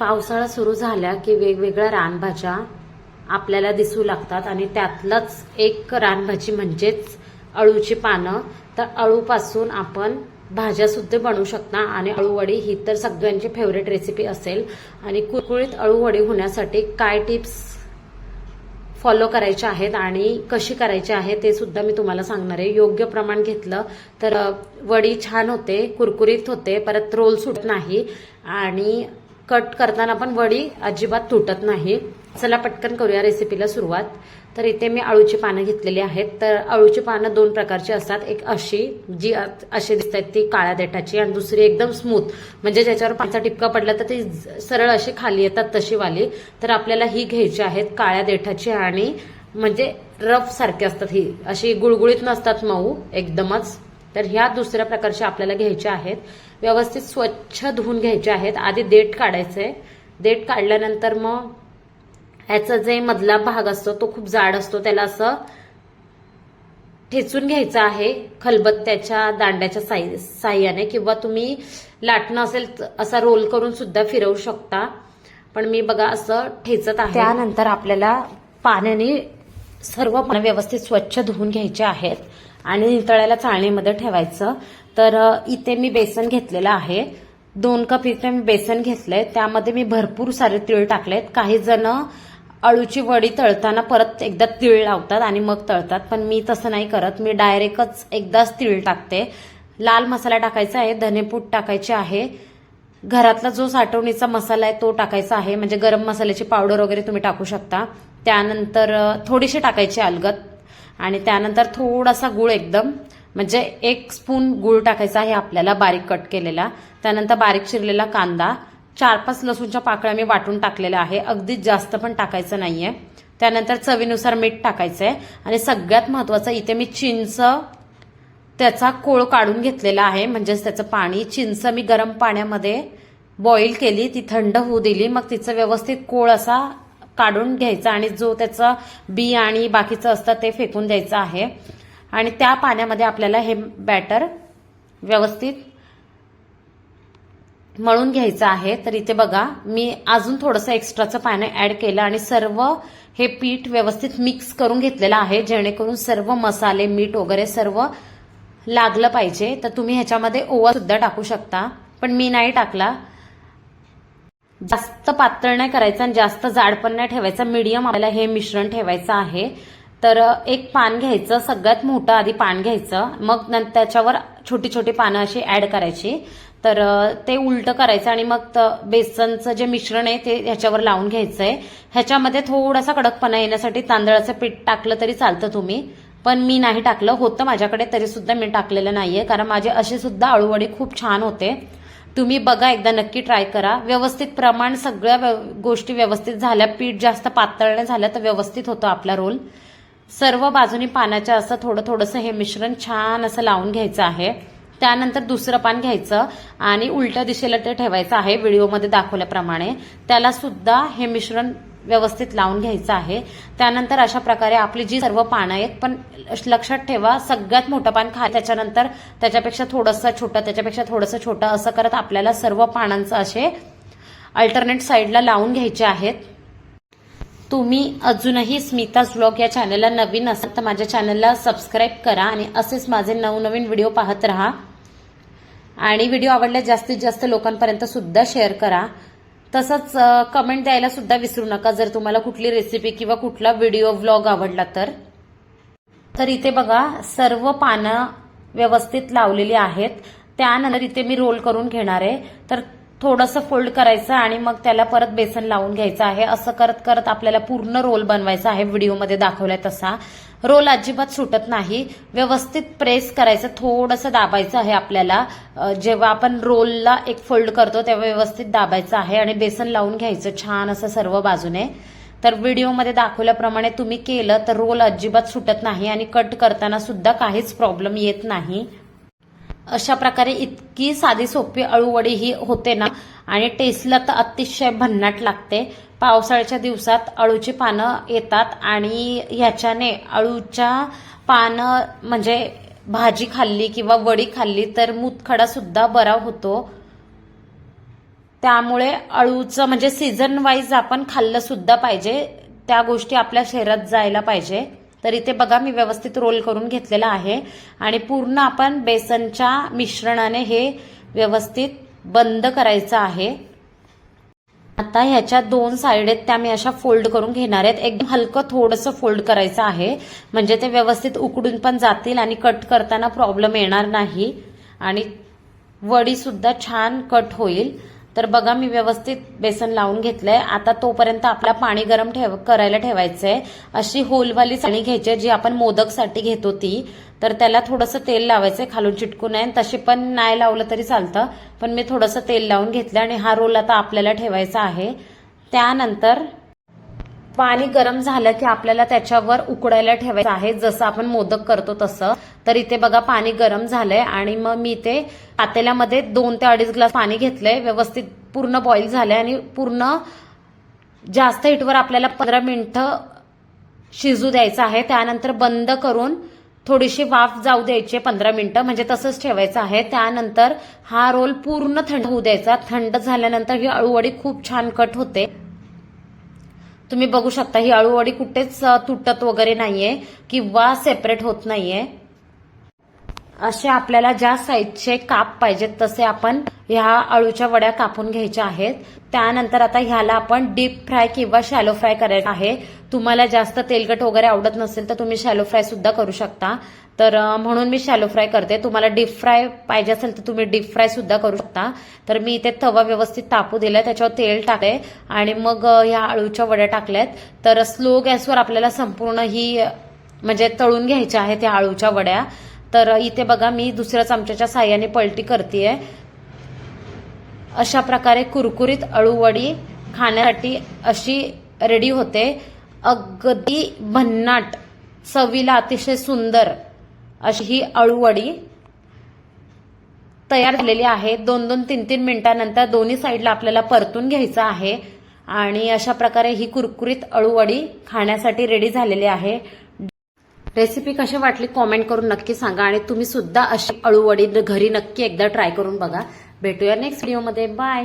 पावसाळा सुरू झाला की वेगवेगळ्या रानभाज्या आपल्याला दिसू लागतात आणि त्यातलंच एक रानभाजी म्हणजेच अळूची पानं. तर अळूपासून आपण भाज्या सुद्धा बनवू शकता आणि अळूवडी ही तर सगळ्यांची फेवरेट रेसिपी असेल. आणि कुरकुळीत अळूवडी होण्यासाठी काय टिप्स फॉलो करायचे आहेत आणि कशी करायची आहे ते सुद्धा मी तुम्हाला सांगणार आहे. योग्य प्रमाण घेतलं तर वडी छान होते कुरकुरीत होते परत रोल सुट नाही. आणि कट करताना पण वडी अजिबात तुटत नाही. चला पटकन करूया रेसिपीला सुरुवात. तर इथे मी अळूची पानं घेतलेली आहेत. तर अळूची पानं दोन प्रकारची असतात. एक अशी जी अशी दिसतात ती काळ्या देठाची आणि दुसरी एकदम स्मूथ म्हणजे ज्याच्यावर पाण्याचा टिपका पडला तर ती सरळ अशी खाली येतात तशी वाली तर आपल्याला ही घ्यायची आहेत काळ्या देठाची आणि म्हणजे रफ सारखी असतात ही. अशी गुळगुळीत नसतात मऊ एकदमच तर ह्या दुसऱ्या प्रकारच्या आपल्याला घ्यायच्या आहेत. व्यवस्थित स्वच्छ धुवून घ्यायचे आहेत. आधी देठ काढायचे देठ काढल्यानंतर मग ह्याचा जे मधला भाग असतो तो खूप जाड असतो. त्याला असं ठेचून घ्यायचं आहे खलबत्त्याच्या दांड्याच्या साई साह्याने किंवा तुम्ही लाटणं असेल तर असा रोल करून सुद्धा फिरवू शकता. पण मी बघा असं ठेचत आहे. त्यानंतर आपल्याला पाण्याने सर्व व्यवस्थित स्वच्छ धुवून घ्यायचे आहेत. आणि नितळ्याला चाळणीमध्ये ठेवायचं. तर इथे मी बेसन घेतलेलं आहे. दोन कप इथे मी बेसन घेतलंय. त्यामध्ये मी भरपूर सारे तीळ टाकलेत. काही जण अळूची वडी तळताना परत एकदा तीळ लावतात आणि मग तळतात. पण मी तसं नाही करत. मी डायरेक्टच एकदाच तीळ टाकते. लाल मसाला टाकायचा आहे. धनेपूट टाकायचे आहे. घरातला जो साठवणीचा मसाला आहे तो टाकायचा आहे. म्हणजे गरम मसाल्याची पावडर वगैरे तुम्ही टाकू शकता. त्यानंतर थोडीशी टाकायची अलगत आणि त्यानंतर थोडासा गुळ एकदम म्हणजे एक स्पून गुळ टाकायचा आहे आपल्याला बारीक कट केलेला. त्यानंतर बारीक चिरलेला कांदा चार पाच लसूणच्या पाकळ्या मी वाटून टाकलेल्या आहे. अगदीच जास्त पण टाकायचं नाहीये. त्यानंतर चवीनुसार मीठ टाकायचंय. आणि सगळ्यात महत्वाचं इथे मी चिंच त्याचा कोळ काढून घेतलेला आहे. म्हणजेच त्याचं पाणी चिंच मी गरम पाण्यामध्ये बॉईल केली ती थंड होऊ दिली. मग तिचं व्यवस्थित कोळ असा काढून घ्यायचा आणि जो त्याचा बी आणि बाकीचं असतं ते फेकून द्यायचं आहे. आणि त्या पाण्यामध्ये आपल्याला हे बॅटर व्यवस्थित मळून घ्यायचं आहे. तर इथे बघा मी अजून थोडंसं एक्स्ट्राचं पाणी ऍड केलं आणि सर्व हे पीठ व्यवस्थित मिक्स करून घेतलेलं आहे जेणेकरून सर्व मसाले मीठ वगैरे सर्व लागलं पाहिजे. तर तुम्ही ह्याच्यामध्ये ओवा सुद्धा टाकू शकता. पण मी नाही टाकला. जास्त पातळ नाही करायचं आणि जास्त जाड पण नाही ठेवायचं. मीडियम आपल्याला हे मिश्रण ठेवायचं आहे. तर एक पान घ्यायचं सगळ्यात मोठं आधी पान घ्यायचं. मग नंतर त्याच्यावर छोटी छोटी पानं अशी ऍड करायची. तर ते उलटं करायचं आणि मग बेसनचं जे मिश्रण आहे ते ह्याच्यावर लावून घ्यायचंय. ह्याच्यामध्ये थोडासा कडकपणा येण्यासाठी तांदळाचं पीठ टाकलं तरी चालतं तुम्ही. पण मी नाही टाकलं. होतं माझ्याकडे तरी सुद्धा मी टाकलेलं नाहीये. कारण माझे असे सुद्धा अळूवडी खूप छान होते. तुम्ही बघा एकदा नक्की ट्राय करा. व्यवस्थित प्रमाण सगळ्या व्यव- गोष्टी व्यवस्थित झाल्या. पीठ जास्त पातळ नाही झालं तर व्यवस्थित होतो आपला रोल सर्व बाजूनी पानाच्या असं थोडं थोडंसं हे मिश्रण छान असं लावून घ्यायचं आहे. त्यानंतर दुसरं पान घ्यायचं आणि उलट्या दिशेला ते ठेवायचं आहे व्हिडिओमध्ये दाखवल्याप्रमाणे. त्याला सुद्धा हे मिश्रण व्यवस्थित लावून घ्यायचं आहे. त्यानंतर अशा प्रकारे आपली जी सर्व पानं आहेत पण लक्षात ठेवा सगळ्यात मोठं पान खा त्याच्यानंतर त्याच्यापेक्षा थोडंसं छोटं त्याच्यापेक्षा थोडंसं छोटं असं करत आपल्याला सर्व पानांचं असे अल्टरनेट साईडला लावून घ्यायचे आहेत. तुम्ही अजूनही स्मिताज ब्लॉग या चॅनलला नवीन असाल तर माझ्या चॅनलला सबस्क्राईब करा आणि असेच माझे नवनवीन व्हिडिओ पाहत राहा. आणि व्हिडिओ आवडल्यास जास्तीत जास्त लोकांपर्यंत सुद्धा शेअर करा. तसंच कमेंट द्यायला सुद्धा विसरू नका. जर तुम्हाला कुठली रेसिपी किंवा कुठला व्हिडिओ व्लॉग आवडला तर. तर इथे बघा सर्व पानं व्यवस्थित लावलेली आहेत. त्यानंतर इथे मी रोल करून घेणार आहे. तर थोडंसं फोल्ड करायचं आणि मग त्याला परत बेसन लावून घ्यायचं आहे. असं करत करत आपल्याला पूर्ण रोल बनवायचा आहे. व्हिडिओमध्ये दाखवलाय तसा. रोल अजिबात सुटत नाही. व्यवस्थित प्रेस करायचं थोडंसं दाबायचं आहे आपल्याला. जेव्हा आपण रोलला एक फोल्ड करतो तेव्हा व्यवस्थित दाबायचं आहे आणि बेसन लावून घ्यायचं छान असं सर्व बाजूने. तर व्हिडिओमध्ये दाखवल्याप्रमाणे तुम्ही केलं तर रोल अजिबात सुटत नाही आणि कट करताना सुद्धा काहीच प्रॉब्लेम येत नाही. अशा प्रकारे इतकी साधी सोपी अळूवडी ही होते ना आणि टेस्टला तर अतिशय भन्नाट लागते. पावसाळ्याच्या दिवसात अळूची पानं येतात आणि ह्याच्याने अळूच्या पानं म्हणजे भाजी खाल्ली किंवा वडी खाल्ली तर मूतखडा सुद्धा बरा होतो. त्यामुळे अळूचं म्हणजे सीझन वाईज आपण खाल्लं सुद्धा पाहिजे. त्या गोष्टी आपल्या शरीरात जायला पाहिजे. तर इथे बघा मी व्यवस्थित रोल करून घेतलेला आहे. आणि पूर्ण आपण बेसनच्या मिश्रणाने हे व्यवस्थित बंद करायचं आहे. आता ह्याच्या दोन साईड आहेत त्या मी अशा फोल्ड करून घेणार आहेत. एकदम हलकं थोडंसं फोल्ड करायचं आहे. म्हणजे ते व्यवस्थित उकडून पण जातील आणि कट करताना प्रॉब्लेम येणार नाही. आणि वडी सुद्धा छान कट होईल. तर बघा मी व्यवस्थित बेसन लावून घेतलंय. आता तोपर्यंत आपला पाणी गरम ठेव करायला ठेवायचंय. अशी होलवाली चाळणी घ्यायची आहे, जी आपण मोदकसाठी घेतो ती. तर त्याला थोडंसं तेल लावायचंय खालून चिटकू नये तशी पण नाही लावलं तरी चालतं. पण मी थोडंसं तेल लावून घेतलं आणि हा रोल आता आपल्याला ठेवायचा आहे. त्यानंतर पाणी गरम झालं की आपल्याला त्याच्यावर उकडायला ठेवायचं आहे. जसं आपण मोदक करतो तसं. तर इथे बघा पाणी गरम झालंय आणि मग मी ते पातेल्यामध्ये दोन ते अडीच ग्लास पाणी घेतलंय. व्यवस्थित पूर्ण बॉईल झालंय आणि पूर्ण जास्त हिटवर आपल्याला पंधरा मिनिटं शिजू द्यायचं आहे. त्यानंतर बंद करून थोडीशी वाफ जाऊ द्यायची पंधरा मिनिटं. म्हणजे तसंच ठेवायचं आहे. त्यानंतर हा रोल पूर्ण थंड होऊ द्यायचा. थंड झाल्यानंतर ही अळूवडी खूप छान कट होते. तुम्ही बघू शकता ही अळूवडी कुठेच तुटत वगैरे नाहीये किंवा सेपरेट होत नाहीये. असे आपल्याला ज्या साईजचे काप पाहिजेत तसे आपण ह्या अळूच्या वड्या कापून घ्यायच्या आहेत. त्यानंतर आता ह्याला आपण डीप फ्राय किंवा शॅलो फ्राय करायचं आहे. तुम्हाला जास्त तेलकट वगैरे आवडत नसेल तर तुम्ही शॅलो फ्राय सुद्धा करू शकता. तर म्हणून मी शॅलो फ्राय करते. तुम्हाला डीप फ्राय पाहिजे असेल तर तुम्ही डीप फ्राय सुद्धा करू शकता. तर मी इथे तवा व्यवस्थित तापू दिलाय. त्याच्यावर तेल टाकले आणि मग ह्या अळूच्या वड्या टाकल्यात. तर स्लो गॅसवर आपल्याला संपूर्ण ही म्हणजे तळून घ्यायच्या आहेत त्या अळूच्या वड्या. तर इथे बघा मी दुसऱ्या चमच्याच्या साह्याने पलटी करतेय. अशा प्रकारे कुरकुरीत अळूवडी खाण्यासाठी अशी रेडी होते. अगदी भन्नाट चवीला अतिशय सुंदर अशी ही अळूवडी तयार झालेली आहे. दोन दोन तीन तीन मिनिटांनंतर दोन्ही साईडला आपल्याला परतून घ्यायचं आहे आणि अशा प्रकारे ही कुरकुरीत अळूवडी खाण्यासाठी रेडी झालेली आहे. रेसिपी कशी वाटली कॉमेंट करून नक्की सांगा आणि तुम्ही सुद्धा अशी अळूवडी घरी नक्की एकदा ट्राय करून बघा. भेटूया नेक्स्ट व्हिडिओमध्ये बाय